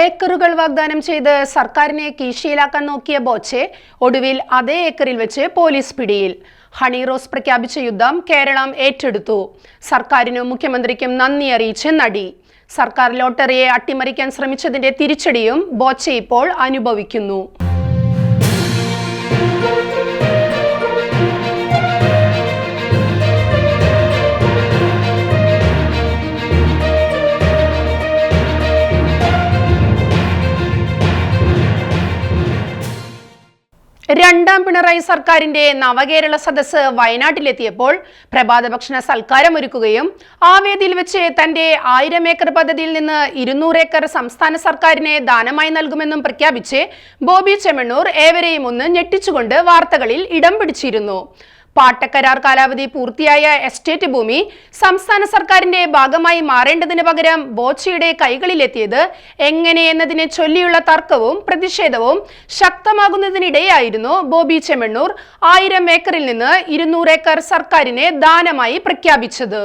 ഏക്കറുകൾ വാഗ്ദാനം ചെയ്ത് സർക്കാരിനെ കീശിയിലാക്കാൻ നോക്കിയ ബോച്ചെ ഒടുവിൽ അതേ ഏക്കറിൽ വെച്ച് പോലീസ് പിടിയിൽ. ഹണി റോസ് പ്രഖ്യാപിച്ച യുദ്ധം കേരളം ഏറ്റെടുത്തു. സർക്കാരിനും മുഖ്യമന്ത്രിക്കും നന്ദി അറിയിച്ച് നടി. സർക്കാർ ലോട്ടറിയെ അട്ടിമറിക്കാൻ ശ്രമിച്ചതിന്റെ തിരിച്ചടിയും ബോച്ചെ ഇപ്പോൾ അനുഭവിക്കുന്നു. രണ്ടാം പിണറായി സർക്കാരിന്റെ നവകേരള സദസ് വയനാട്ടിലെത്തിയപ്പോൾ പ്രഭാത ഭക്ഷണ സൽക്കാരമൊരുക്കുകയും ആ വേദിയിൽ വെച്ച് തന്റെ ആയിരം ഏക്കർ പദ്ധതിയിൽ നിന്ന് ഇരുന്നൂറ് ഏക്കർ സംസ്ഥാന സർക്കാരിനെ ദാനമായി നൽകുമെന്നും പ്രഖ്യാപിച്ച് ബോബി ചെമ്മണ്ണൂർ ഏവരെയും ഒന്ന് ഞെട്ടിച്ചുകൊണ്ട് വാർത്തകളിൽ ഇടം പിടിച്ചിരുന്നു. പാട്ടക്കരാർ കാലാവധി പൂർത്തിയായ എസ്റ്റേറ്റ് ഭൂമി സംസ്ഥാന സർക്കാരിന്റെ ഭാഗമായി മാറേണ്ടതിന് പകരം ബോച്ചയുടെ കൈകളിലെത്തിയത് എങ്ങനെയെന്നതിനെ ചൊല്ലിയുള്ള തർക്കവും പ്രതിഷേധവും ശക്തമാകുന്നതിനിടെയായിരുന്നു ബോബി ചെമ്മണ്ണൂർ ആയിരം ഏക്കറിൽ നിന്ന് ഇരുന്നൂറ് ഏക്കർ സർക്കാരിനെ ദാനമായി പ്രഖ്യാപിച്ചത്.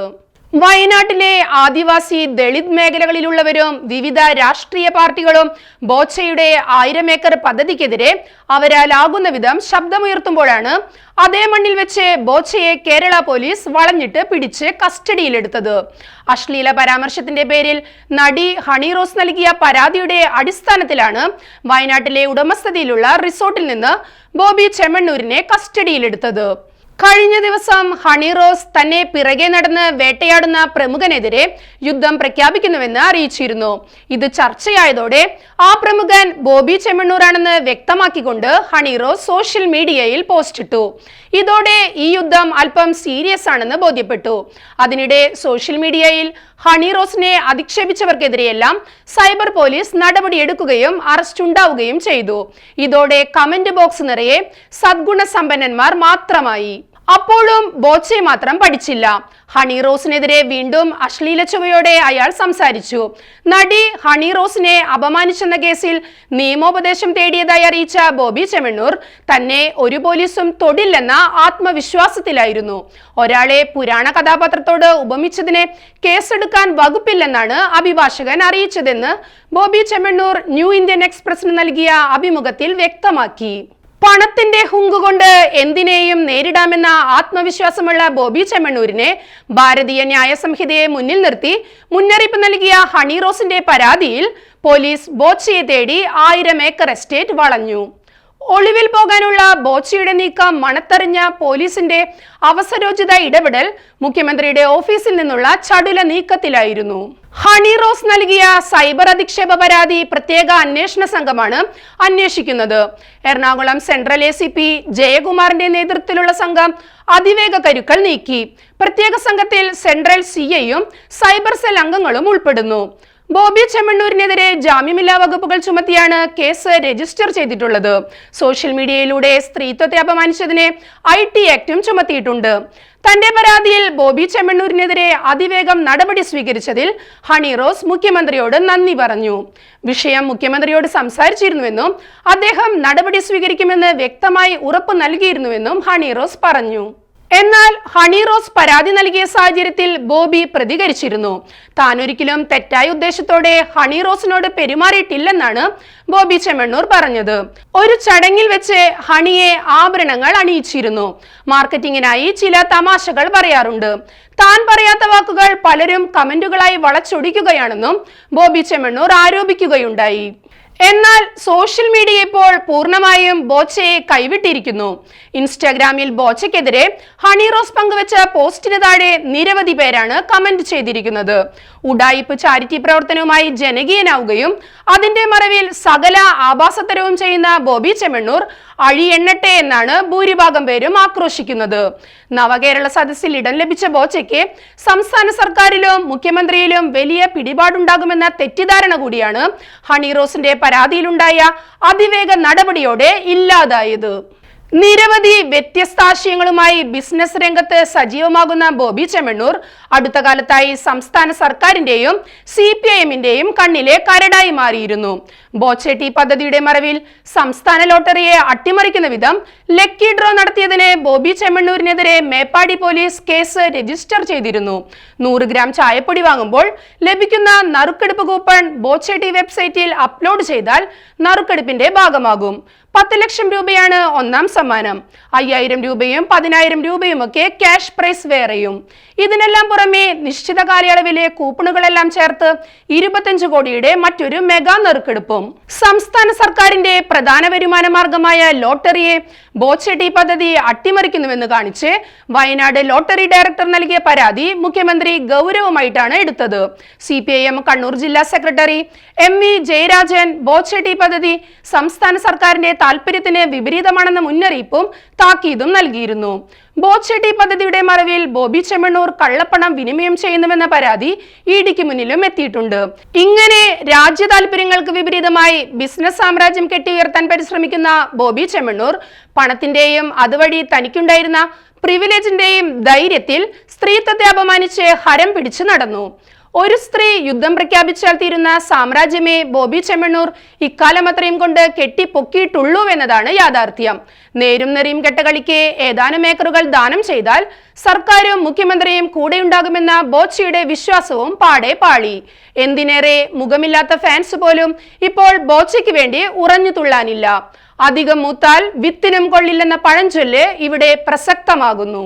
വയനാട്ടിലെ ആദിവാസി ദളിത് മേഖലകളിലുള്ളവരും വിവിധ രാഷ്ട്രീയ പാർട്ടികളും ബോച്ചയുടെ ആയിരം ഏക്കർ പദ്ധതിക്കെതിരെ അവരാലാകുന്ന വിധം ശബ്ദമുയർത്തുമ്പോഴാണ് അതേ മണ്ണിൽ വെച്ച് ബോച്ചയെ കേരള പോലീസ് വളഞ്ഞിട്ട് പിടിച്ച് കസ്റ്റഡിയിലെടുത്തത്. അശ്ലീല പരാമർശത്തിന്റെ പേരിൽ നടി ഹണി റോസ് നൽകിയ പരാതിയുടെ അടിസ്ഥാനത്തിലാണ് വയനാട്ടിലെ ഉടമസ്ഥതയിലുള്ള റിസോർട്ടിൽ നിന്ന് ബോബി ചെമ്മണ്ണൂരിനെ കസ്റ്റഡിയിലെടുത്തത്. കഴിഞ്ഞ ദിവസം ഹണി റോസ് തന്നെ പിറകെ നടന്ന് വേട്ടയാടുന്ന പ്രമുഖനെതിരെ യുദ്ധം പ്രഖ്യാപിക്കുന്നുവെന്ന് അറിയിച്ചിരുന്നു. ഇത് ചർച്ചയായതോടെ ആ പ്രമുഖൻ ബോബി ചെമ്മണ്ണൂരാണെന്ന് വ്യക്തമാക്കിക്കൊണ്ട് ഹണി റോസ് സോഷ്യൽ മീഡിയയിൽ പോസ്റ്റ് പോസ്റ്റിട്ടു ഇതോടെ ഈ യുദ്ധം അല്പം സീരിയസ് ആണെന്ന് ബോധ്യപ്പെട്ടു. അതിനിടെ സോഷ്യൽ മീഡിയയിൽ ഹണി റോസിനെ അധിക്ഷേപിച്ചവർക്കെതിരെയെല്ലാം സൈബർ പോലീസ് നടപടിയെടുക്കുകയും അറസ്റ്റ് ഉണ്ടാവുകയും ചെയ്തു. ഇതോടെ കമന്റ് ബോക്സ് നിറയെ സദ്ഗുണ സമ്പന്നന്മാർ മാത്രമായി. അപ്പോഴും ബോച്ചെ മാത്രം പഠിച്ചില്ല. ഹണി റോസിനെതിരെ വീണ്ടും അശ്ലീല ചുവയോടെ അയാൾ സംസാരിച്ചു. നടി ഹണി റോസിനെ അപമാനിച്ചെന്ന കേസിൽ നിയമോപദേശം തേടിയതായി അറിയിച്ച ബോബി ചെമ്മണ്ണൂർ തന്നെ ഒരു പോലീസും തൊടില്ലെന്ന ആത്മവിശ്വാസത്തിലായിരുന്നു. ഒരാളെ പുരാണ കഥാപാത്രത്തോട് ഉപമിച്ചതിനെ കേസെടുക്കാൻ വകുപ്പില്ലെന്നാണ് അഭിഭാഷകൻ അറിയിച്ചതെന്ന് ബോബി ചെമ്മണ്ണൂർ ന്യൂ ഇന്ത്യൻ എക്സ്പ്രസിന് നൽകിയ അഭിമുഖത്തിൽ വ്യക്തമാക്കി. പണത്തിന്റെ ഹുങ്ക് കൊണ്ട് എന്തിനേയും നേരിടാമെന്ന ആത്മവിശ്വാസമുള്ള ബോബി ചെമ്മണ്ണൂരിനെ ഭാരതീയ ന്യായ സംഹിതയെ മുന്നിൽ നിർത്തി മുന്നറിയിപ്പ് നൽകിയ ഹണി റോസിന്റെ പരാതിയിൽ പോലീസ് ബോച്ചയെ തേടി ആയിരം ഏക്കർ എസ്റ്റേറ്റ് വളഞ്ഞു. ഒളിവിൽ പോകാനുള്ള ബോച്ചയുടെ നീക്കം മണത്തെറിഞ്ഞ പോലീസിന്റെ അവസരോചിത ഇടപെടൽ മുഖ്യമന്ത്രിയുടെ ഓഫീസിൽ നിന്നുള്ള ചടുല നീക്കത്തിലായിരുന്നു. ഹണി റോസ് നൽകിയ സൈബർ അധിക്ഷേപ പരാതി പ്രത്യേക അന്വേഷണ സംഘമാണ് അന്വേഷിക്കുന്നത്. Ernakulam central A C P ജയകുമാറിന്റെ നേതൃത്വത്തിലുള്ള സംഘം അതിവേഗ കരുക്കൾ നീക്കി. പ്രത്യേക സംഘത്തിൽ സെൻട്രൽ സി ഐയും സൈബർ സെൽ അംഗങ്ങളും ഉൾപ്പെടുന്നു. ബോബി ചെമ്മണ്ണൂരിനെതിരെ ജാമ്യമില്ലാ വകുപ്പുകൾ ചുമത്തിയാണ് കേസ് രജിസ്റ്റർ ചെയ്തിട്ടുള്ളത്. സോഷ്യൽ മീഡിയയിലൂടെ സ്ത്രീത്വത്തെ അപമാനിച്ചതിനെ ഐ ടി ആക്ടും ചുമത്തിയിട്ടുണ്ട്. തന്റെ പരാതിയിൽ ബോബി ചെമ്മണ്ണൂരിനെതിരെ അതിവേഗം നടപടി സ്വീകരിച്ചതിൽ ഹണി റോസ് മുഖ്യമന്ത്രിയോട് നന്ദി പറഞ്ഞു. വിഷയം മുഖ്യമന്ത്രിയോട് സംസാരിച്ചിരുന്നുവെന്നും അദ്ദേഹം നടപടി സ്വീകരിക്കുമെന്ന് വ്യക്തമായി ഉറപ്പു നൽകിയിരുന്നുവെന്നും ഹണി റോസ് പറഞ്ഞു. എന്നാൽ ഹണി റോസ് പരാതി നൽകിയ സാഹചര്യത്തിൽ ബോബി പ്രതികരിച്ചിരുന്നു. താൻ ഒരിക്കലും തെറ്റായ ഉദ്ദേശത്തോടെ ഹണി റോസിനോട് പെരുമാറിയിട്ടില്ലെന്നാണ് ബോബി ചെമ്മണ്ണൂർ പറഞ്ഞത്. ഒരു ചടങ്ങിൽ വെച്ച് ഹണിയെ ആഭരണങ്ങൾ അണിയിച്ചിരുന്നു. മാർക്കറ്റിംഗിനായി ചില തമാശകൾ പറയാറുണ്ട്. താൻ പറയാത്ത വാക്കുകൾ പലരും കമന്റുകളായി വളച്ചൊടിക്കുകയാണെന്നും ബോബി ചെമ്മണ്ണൂർ ആരോപിക്കുകയുണ്ടായി. എന്നാൽ സോഷ്യൽ മീഡിയ ഇപ്പോൾ പൂർണമായും ബോച്ചയെ കൈവിട്ടിരിക്കുന്നു. ഇൻസ്റ്റാഗ്രാമിൽ ബോച്ചയ്ക്കെതിരെ ഹണി റോസ് പങ്കുവച്ച പോസ്റ്റിന് താഴെ നിരവധി പേരാണ് കമന്റ് ചെയ്തിരിക്കുന്നത്. ഉഡായിപ്പ് ചാരിറ്റി പ്രവർത്തനവുമായി ജനകീയനാവുകയും അതിന്റെ മറവിൽ സകല ആഭാസത്തരവും ചെയ്യുന്ന ബോബി ചെമ്മണ്ണൂർ അഴിയെണ്ണട്ടെ എന്നാണ് ഭൂരിഭാഗം പേരും ആക്രോശിക്കുന്നത്. നവകേരള സദസ്സിൽ ഇടം ലഭിച്ച ബോച്ചയ്ക്ക് സംസ്ഥാന സർക്കാരിലും മുഖ്യമന്ത്രിയിലും വലിയ പിടിപാടുണ്ടാകുമെന്ന തെറ്റിദ്ധാരണ കൂടിയാണ് ഹണി റോസിന്റെ പരാതിയിലുണ്ടായ അതിവേഗ നടപടിയോടെ ഇല്ലാതായത്. നിരവധി വ്യത്യസ്താശയങ്ങളുമായി ബിസിനസ് രംഗത്ത് സജീവമാകുന്ന ബോബി ചെമ്മണ്ണൂർ അടുത്ത കാലത്തായി സംസ്ഥാന സർക്കാരിന്റെയും സി പി ഐ എമ്മിന്റെയും കണ്ണിലെ കരടായി മാറിയിരുന്നു. ബോച്ചെട്ടി പദ്ധതിയുടെ മറവിൽ സംസ്ഥാന ലോട്ടറിയെ അട്ടിമറിക്കുന്ന വിധം ലക്കി ഡ്രോ നടത്തിയതിന് ബോബി ചെമ്മണ്ണൂരിനെതിരെ മേപ്പാടി പോലീസ് കേസ് രജിസ്റ്റർ ചെയ്തിരുന്നു. നൂറ് ഗ്രാം ചായപ്പൊടി വാങ്ങുമ്പോൾ ലഭിക്കുന്ന നറുക്കെടുപ്പ് കൂപ്പൺ ബോച്ചെട്ടി വെബ്സൈറ്റിൽ അപ്ലോഡ് ചെയ്താൽ നറുക്കെടുപ്പിന്റെ ഭാഗമാകും. പത്ത് ലക്ഷം രൂപയാണ് ഒന്നാം സമ്മാനം. അയ്യായിരം രൂപയും പതിനായിരം രൂപയും ഒക്കെ ക്യാഷ് പ്രൈസ് വേറെയും. ഇതിനെല്ലാം പുറമെ നിശ്ചിത കാലയളവിലെ കൂപ്പണുകളെല്ലാം ചേർത്ത് ഇരുപത്തഞ്ച് കോടിയുടെ മറ്റൊരു മെഗാ നറുക്കെടുപ്പും. സംസ്ഥാന സർക്കാരിന്റെ പ്രധാന വരുമാന മാർഗമായ ലോട്ടറിയെ ബോച്ചെട്ടി പദ്ധതി അട്ടിമറിക്കുന്നുവെന്ന് കാണിച്ച് വയനാട് ലോട്ടറി ഡയറക്ടർ നൽകിയ പരാതി മുഖ്യമന്ത്രി ഗൗരവമായിട്ടാണ് എടുത്തത്. സി കണ്ണൂർ ജില്ലാ secretary M V Jayarajan Bochettee പദ്ധതി സംസ്ഥാന സർക്കാരിന്റെ താൽപര്യത്തിന് വിപരീതമാണെന്ന മുന്നറിയിപ്പും താക്കീതും നൽകിയിരുന്നു. ബോച്ചെട്ടി പദ്ധതിയുടെ മറവിൽ ബോബി ചെമ്മണ്ണൂർ കള്ളപ്പണം വിനിമയം ചെയ്യുന്നുവെന്ന പരാതി ഇ ഡിക്ക് മുന്നിലും എത്തിയിട്ടുണ്ട്. ഇങ്ങനെ രാജ്യ താൽപര്യങ്ങൾക്ക് വിപരീതമായി ബിസിനസ് സാമ്രാജ്യം കെട്ടിയുയർത്താൻ പരിശ്രമിക്കുന്ന ബോബി ചെമ്മണ്ണൂർ പണത്തിന്റെയും അതുവഴി തനിക്കുണ്ടായിരുന്ന പ്രിവിലേജിന്റെയും ധൈര്യത്തിൽ സ്ത്രീത്വത്തെ അപമാനിച്ച് ഹരം പിടിച്ചു നടന്നു. ഒരു സ്ത്രീ യുദ്ധം പ്രഖ്യാപിച്ചാൽ തീരുന്ന സാമ്രാജ്യമേ ബോബി ചെമ്മണ്ണൂർ ഇക്കാലം അത്രയും കൊണ്ട് കെട്ടിപ്പൊക്കിയിട്ടുള്ളൂ എന്നതാണ് യാഥാർത്ഥ്യം. നേരും നെറിയും കെട്ടകളിക്ക് ഏതാനും ഏക്കറുകൾ ദാനം ചെയ്താൽ സർക്കാരും മുഖ്യമന്ത്രിയും കൂടെയുണ്ടാകുമെന്ന ബോച്ചിയുടെ വിശ്വാസവും പാടെ പാളി. എന്തിനേറെ മുഖമില്ലാത്ത ഫാൻസ് പോലും ഇപ്പോൾ ബോച്ചയ്ക്ക് വേണ്ടി ഉറഞ്ഞു തുള്ളാനില്ല. അധികം മൂത്താൽ വിത്തിനും കൊള്ളില്ലെന്ന പഴഞ്ചൊല്ല് ഇവിടെ പ്രസക്തമാകുന്നു.